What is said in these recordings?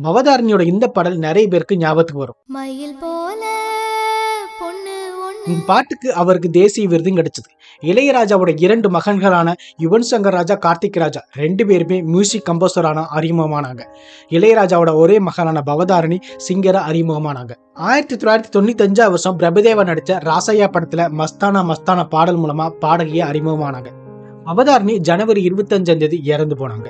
பவதாரணியோட இந்த பாடல் நிறைய பேருக்கு ஞாபகத்துக்கு வரும். மயில் போல இந்த பாட்டுக்கு அவருக்கு தேசிய விருதும் கிடைச்சது. இளையராஜாவோட இரண்டு மகன்களான யுவன் சங்கர் ராஜா கார்த்திக் ராஜா ரெண்டு பேருமே மியூசிக் கம்போசரான அறிமுகமானாங்க. இளையராஜாவோட ஒரே மகனான பவதாரணி சிங்கரா அறிமுகமானாங்க. ஆயிரத்தி தொள்ளாயிரத்தி தொண்ணூத்தி அஞ்சாவது வருஷம் பிரபுதேவா நடிச்ச ராசையா படத்துல மஸ்தானா மஸ்தானா பாடல் மூலமா பாடகிய அறிமுகமானாங்க. அவதாரணி ஜனவரி இருபத்தஞ்சாம் தேதி இறந்து போனாங்க.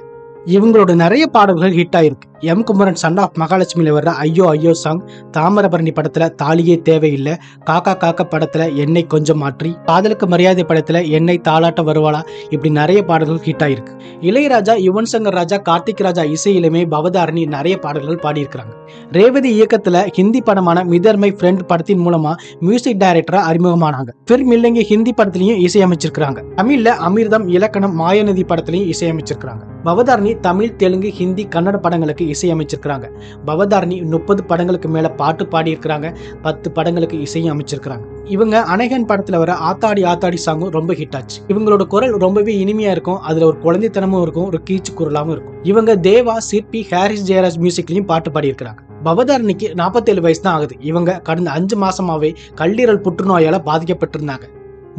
இவங்களோட நிறைய பாடல்கள் ஹிட் ஆயிருக்கு. எம் குமரன் சன் ஆஃப் மகாலட்சுமியில் வர்ற ஐயோ ஐயோ சாங் தாமிரபரணி படத்துல தாலியே தேவையில்லை. காக்கா காக்கா படத்துல என்னை கொஞ்சம் மாற்றி. காதலுக்கு மரியாதை படத்துல என்னை தாளாட்ட வருவாளா? இப்படி நிறைய பாடல்கள் ஹிட் ஆயிருக்கு. இளையராஜா யுவன் சங்கர் ராஜா கார்த்திக் ராஜா இசையிலுமே பவதாரணி நிறைய பாடல்கள் பாடியிருக்கிறாங்க. ரேவதி இயக்கத்துல ஹிந்தி படமான மிதர் மை ஃப்ரெண்ட் படத்தின் மூலமா மியூசிக் டைரக்டரா அறிமுகமானாங்க. ஃபில்ம் இல்லைங்க ஹிந்தி படத்திலையும் இசையமைச்சிருக்கிறாங்க. தமிழ்ல அமிர்தம் இலக்கணம் மாயநதி படத்திலையும் இசையமைச்சிருக்கிறாங்க. பவதாரணி தமிழ் தெலுங்கு ஹிந்தி கன்னட படங்களுக்கு இசையமைச்சிருக்கிறாங்க. பவதாரணி முப்பது படங்களுக்கு மேலே பாட்டு பாடியிருக்கிறாங்க. பத்து படங்களுக்கு இசையும் அமைச்சிருக்கிறாங்க. இவங்க அனேகன் படத்தில் வர ஆத்தாடி ஆத்தாடி சாங்கும் ரொம்ப ஹிட் ஆச்சு. இவங்களோட குரல் ரொம்பவே இனிமையாக இருக்கும். அதில் ஒரு குழந்தைத்தனமும் இருக்கும். ஒரு கீச்சு குரலாகவும் இருக்கும். இவங்க தேவா சிற்பி ஹாரிஸ் ஜெயராஜ் மியூசிக்லையும் பாட்டு பாடியிருக்கிறாங்க. பவதாரணிக்கு நாற்பத்தேழு வயசு தான் ஆகுது. இவங்க கடந்த அஞ்சு மாசமாவே கல்லீரல் புற்றுநோயால் பாதிக்கப்பட்டிருந்தாங்க.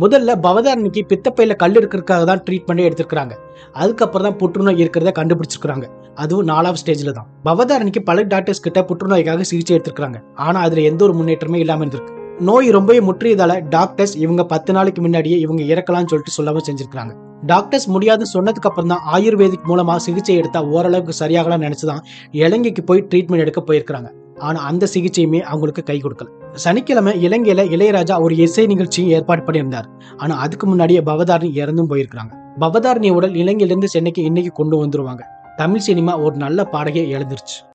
முதல்ல பவதாரணிக்கு பித்தப்பையில் கல் இருக்கிறதுக்காக தான் ட்ரீட்மெண்ட்டே எடுத்திருக்கிறாங்க. அதுக்கப்புறம் தான் புற்றுநோய் இருக்கிறத கண்டுபிடிச்சிருக்கிறாங்க. அதுவும் நாலாவது ஸ்டேஜில் தான். பவதாரணிக்கு பல டாக்டர்ஸ் கிட்ட புற்றுநோய்க்காக சிகிச்சை எடுத்திருக்காங்க ஆனால் அதில் எந்த ஒரு முன்னேற்றமே இல்லாமல் இருந்திருக்கு. நோய் ரொம்பவே முற்றியதால டாக்டர்ஸ் இவங்க பத்து நாளைக்கு முன்னாடியே இவங்க இறக்கலாம்னு சொல்லிட்டு சொல்லவும் செஞ்சிருக்காங்க டாக்டர்ஸ் முடியாதுன்னு சொன்னதுக்கு அப்புறம் தான் ஆயுர்வேதிக் மூலமா சிகிச்சை எடுத்தா ஓரளவுக்கு சரியாகலாம் நினைச்சுதான் இலங்கைக்கு போய் ட்ரீட்மெண்ட் எடுக்க போயிருக்காங்க ஆனால் அந்த சிகிச்சையுமே அவங்களுக்கு கை கொடுக்கல. சனிக்கிழமை இலங்கையில இளையராஜா ஒரு இசை நிகழ்ச்சியும் ஏற்பாடு பண்ணியிருந்தார். ஆனால் அதுக்கு முன்னாடியே பவதாரணி இறந்தும் போயிருக்கிறாங்க. பவதாரணி உடல் இலங்கையிலிருந்து சென்னைக்கு இன்னைக்கு கொண்டு வந்துருவாங்க. தமிழ் சினிமா ஒரு நல்ல பாடகையை எழுந்துருச்சு.